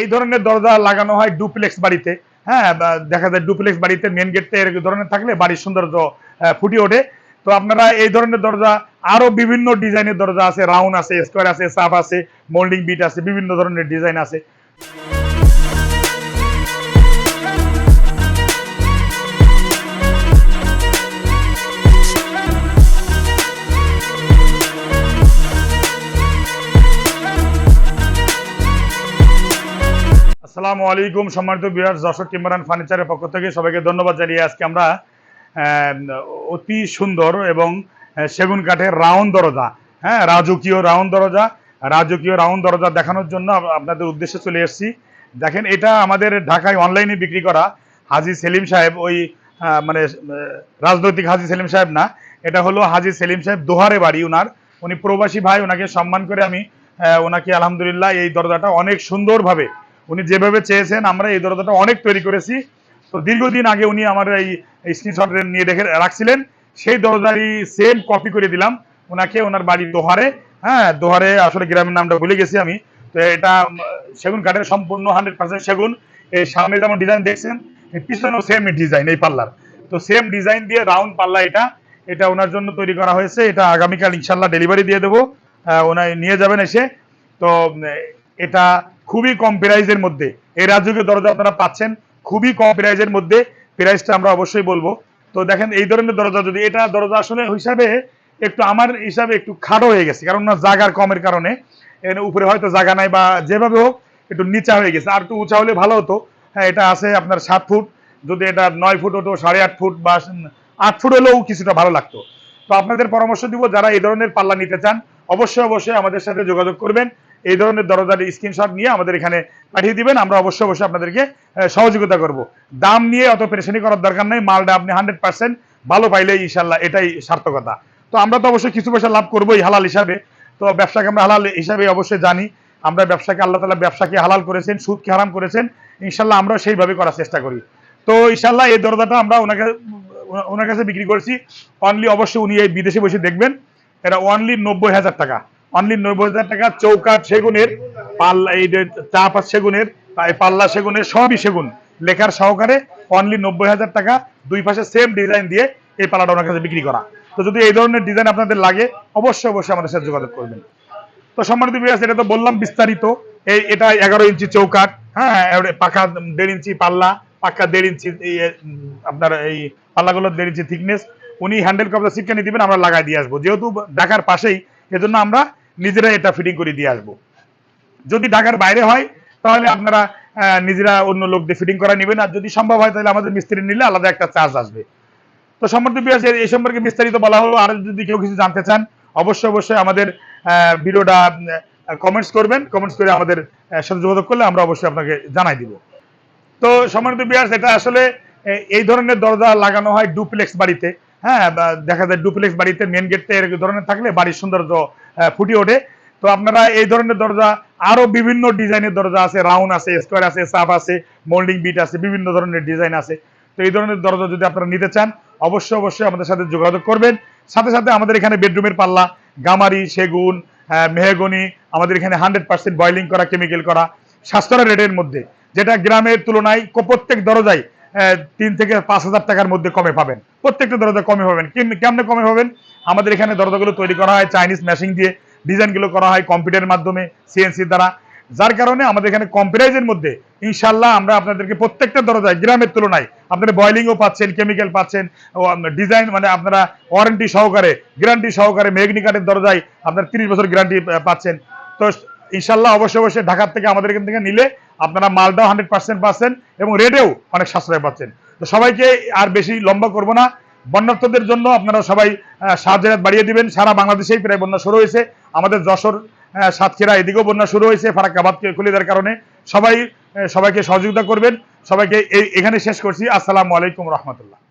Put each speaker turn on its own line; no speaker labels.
এই ধরনের দরজা লাগানো হয় ডুপ্লেক্স বাড়িতে। হ্যাঁ দেখা যায় ডুপ্লেক্স বাড়িতে মেন গেটটা এরকম ধরনের থাকলে বাড়ির সৌন্দর্য ফুটি ওঠে। তো আপনারা এই ধরনের দরজা, আরও বিভিন্ন ডিজাইনের দরজা আছে রাউন্ড আছে স্কোয়ার আছে সাফ আছে মোল্ডিং বিট আছে, বিভিন্ন ধরনের ডিজাইন আছে। আসসালামু আলাইকুম, সম্মানিত বিহার যশোর টিম্বারান ফার্নিচারের পক্ষ থেকে সবাইকে ধন্যবাদ জানিয়ে আজকে আমরা অতি সুন্দর এবং সেগুন কাঠের রাউন্ড দরজা হ্যাঁ রাজকীয় রাউন্ড দরজা, রাজকীয় রাউন্ড দরজা দেখানোর জন্য আপনাদের উদ্দেশ্যে চলে এসেছি। দেখেন, এটা আমাদের ঢাকায় অনলাইনে বিক্রি করা হাজি সেলিম সাহেব ওই মানে রাজনৈতিক হাজি সেলিম সাহেব না, এটা হলো হাজি সেলিম সাহেব দোহারে বাড়ি ওনার উনি প্রবাসী ভাই ওনাকে সম্মান করে আমি ওনাকে আলহামদুলিল্লাহ এই দরজাটা অনেক সুন্দরভাবে উনি যেভাবে চেয়েছেন, আমরা এই দরজাটা অনেক তৈরি করেছি। তো দীর্ঘদিন আগে উনি আমার এই স্ক্রিনশট নিয়ে দেখে রাখছিলেন। সেই দরজারই সেম কপি করে দিলাম। ওনাকে ওনার বাড়ি দোহারে। হ্যাঁ দোহারে আসলে গ্রামের নামটা ভুলে গেছি আমি। তো এটা সেগুন কাঠের সম্পূর্ণ হান্ড্রেড পার্সেন্ট সেগুন। এই সামনে যেমন ডিজাইন দেখছেন পিছনেও সেম ডিজাইন এই পাল্লার। তো সেম ডিজাইন দিয়ে রাউন্ড পাল্লা এটা। এটা ওনার জন্য তৈরি করা হয়েছে। এটা আগামীকাল ইনশাল্লাহ ডেলিভারি দিয়ে দেবো। ওনার নিয়ে যাবেন এসে। তো এটা খুবই কম প্রাইজের মধ্যে। এই রাজকীয় দরজা আপনারা পাচ্ছেন, খুবই কম প্রাইজের মধ্যে। প্রাইসটা আমরা অবশ্যই বলব। তো দেখেন, এই ধরনের দরজা যদি, এটা দরজা আসলে হিসাবে একটু আমার হিসাবে একটু খাটো হয়ে গেছে, কারণ না জাগার কমের কারণে। উপরে হয়তো জায়গা নাই বা যেভাবে হোক, একটু নিচা হয়ে গেছে। আর একটু উঁচা হলে ভালো হতো। হ্যাঁ এটা আছে আপনার সাত ফুট। যদি এটা নয় ফুট হতো, সাড়ে আট ফুট বা আট ফুট হলেও কিছুটা ভালো লাগতো। তো আপনাদের পরামর্শ দিব, যারা এই ধরনের পাল্লা নিতে চান, অবশ্যই অবশ্যই আমাদের সাথে যোগাযোগ করবেন। এই ধরনের দরজার স্ক্রিনশট নিয়ে আমাদের এখানে পাঠিয়ে দিবেন। আমরা অবশ্যই অবশ্যই আপনাদেরকে সহযোগিতা করব। দাম নিয়ে অত পেরেশানি করার দরকার নেই। মালটা আপনি হান্ড্রেড পার্সেন্ট ভালো পাইলে ইনশাল্লাহ এটাই সার্থকতা। তো আমরা তো অবশ্যই কিছু পয়সা লাভ করবোই হালাল হিসাবে। তো ব্যবসাকে আমরা হালাল হিসাবে অবশ্যই জানি। আমরা ব্যবসাকে, আল্লাহ তালা ব্যবসাকে হালাল করেছেন, সুদকে হারাম করেছেন। ইনশাল্লাহ আমরা সেইভাবে করার চেষ্টা করি। তো ইনশাল্লাহ এই দরজাটা আমরা ওনাকে, ওনার কাছে বিক্রি করছি। অনলি অবশ্যই উনি এই বিদেশে বসে দেখবেন। এটা অনলি নব্বই হাজার টাকা। অনলি নব্বই হাজার টাকা, চৌকাঠ সেগুনের, পাল্লা, এই যে চা পাত সেগুনের পাল্লা সেগুনের, সবই সেগুন। লেখার সহকারে অনলি নব্বই হাজার টাকা, দুই পাশে সেম ডিজাইন দিয়ে এই পাল্লাটা ওনার কাছে বিক্রি করা। তো যদি এই ধরনের ডিজাইন আপনাদের লাগে, অবশ্যই অবশ্যই আমাদের সাথে যোগাযোগ করবেন। তো সম্মানিত বিয়াস এটা তো বললাম বিস্তারিত। এই, এটা এগারো ইঞ্চি চৌকাট হ্যাঁ পাখা দেড় ইঞ্চি পাল্লা পাক্কা দেড় ইঞ্চি আপনার এই পাল্লাগুলো দেড় ইঞ্চি থিকনেস উনি হ্যান্ডেল কবজা সিটকানি দিবেন, আমরা লাগাই দিয়ে আসব। যেহেতু ঢাকার পাশেই, এজন্য আমরা নিজেরা এটা ফিটিং করে দিয়ে আসব। যদি ঢাকার বাইরে হয়, তাহলে আপনারা নিজেরা অন্য লোক দিয়ে ফিটিং করা নেবেন। আর যদি সম্ভব হয়, তাহলে আমাদের মিস্ত্রি নিলে আলাদা একটা চার্জ আসবে। তো বিয়াস এই সম্পর্কে বিস্তারিত বলা হলো। আর যদি কেউ কিছু জানতে চান, অবশ্যই অবশ্যই আমাদের ভিডিওটা কমেন্টস করবেন। কমেন্টস করে আমাদের সাথে যোগাযোগ করলে আমরা অবশ্যই আপনাকে জানাই দিব। তো সম্মানিত বিয়াস এটা আসলে এই ধরনের দরজা লাগানো হয় ডুপ্লেক্স বাড়িতে। হ্যাঁ দেখা যায় ডুপ্লেক্স বাড়িতে মেন গেটটা এরকম ধরনের থাকলে বাড়ির সৌন্দর্য ফুটে ওঠে। তো আপনারা এই ধরনের দরজা, আরও বিভিন্ন ডিজাইনের দরজা আছে রাউন্ড আছে স্কোয়ার আছে সাপ আছে মোল্ডিং বিট আছে, বিভিন্ন ধরনের ডিজাইন আছে। তো এই ধরনের দরজা যদি আপনারা নিতে চান, অবশ্যই অবশ্যই আমাদের সাথে যোগাযোগ করবেন। সাথে সাথে আমাদের এখানে বেডরুমের পাল্লা, গামারি, সেগুন মেহগনি, আমাদের এখানে হান্ড্রেড পার্সেন্ট বয়লিং করা কেমিক্যাল করা, সাশ্রয় রেটের মধ্যে, যেটা গ্রামের তুলনায় প্রত্যেক দরজায় তিন থেকে পাঁচ হাজার টাকার মধ্যে কমে পাবেন। প্রত্যেকটা দরজা কমে পাবেন। কেমনে কমে পাবেন? আমাদের এখানে দরজাগুলো তৈরি করা হয় চাইনিজ মেশিন দিয়ে। ডিজাইনগুলো করা হয় কম্পিউটারের মাধ্যমে সিএনসির দ্বারা। যার কারণে আমাদের এখানে কম্পিউটারাইজের মধ্যে ইনশাল্লাহ আমরা আপনাদেরকে প্রত্যেকটা দরজায়, গ্রামের তুলনায়, আপনারা বয়লিংও পাচ্ছেন কেমিক্যাল পাচ্ছেন ডিজাইন মানে আপনারা ওয়ারেন্টি সহকারে গ্যারান্টি সহকারে মেঘনি কাঠের দরজায় আপনার তিরিশ বছর গ্যারান্টি পাচ্ছেন। তো ইনশাল্লাহ অবশ্যই অবশ্যই ঢাকার থেকে আমাদের এখান থেকে নিলে আপনারা মালটাও হান্ড্রেড পার্সেন্ট পাচ্ছেন এবং রেটেও অনেক সাশ্রয় পাচ্ছেন। তো সবাইকে আর বেশি লম্বা করব না। বন্যার্থদের জন্য আপনারা সবাই আহ, সাহায্য বাড়িয়ে দিবেন। সারা বাংলাদেশেই প্রায় বন্যা শুরু হয়েছে। আমাদের যশোর সাতক্ষীরা এদিকেও বন্যা শুরু হয়েছে ফারাক্কাবাদ খুলে দেওয়ার কারণে। সবাই সবাইকে সহযোগিতা করবেন। সবাইকে এই এখানে শেষ করছি। আসসালামু আলাইকুম রহমতুল্লাহ।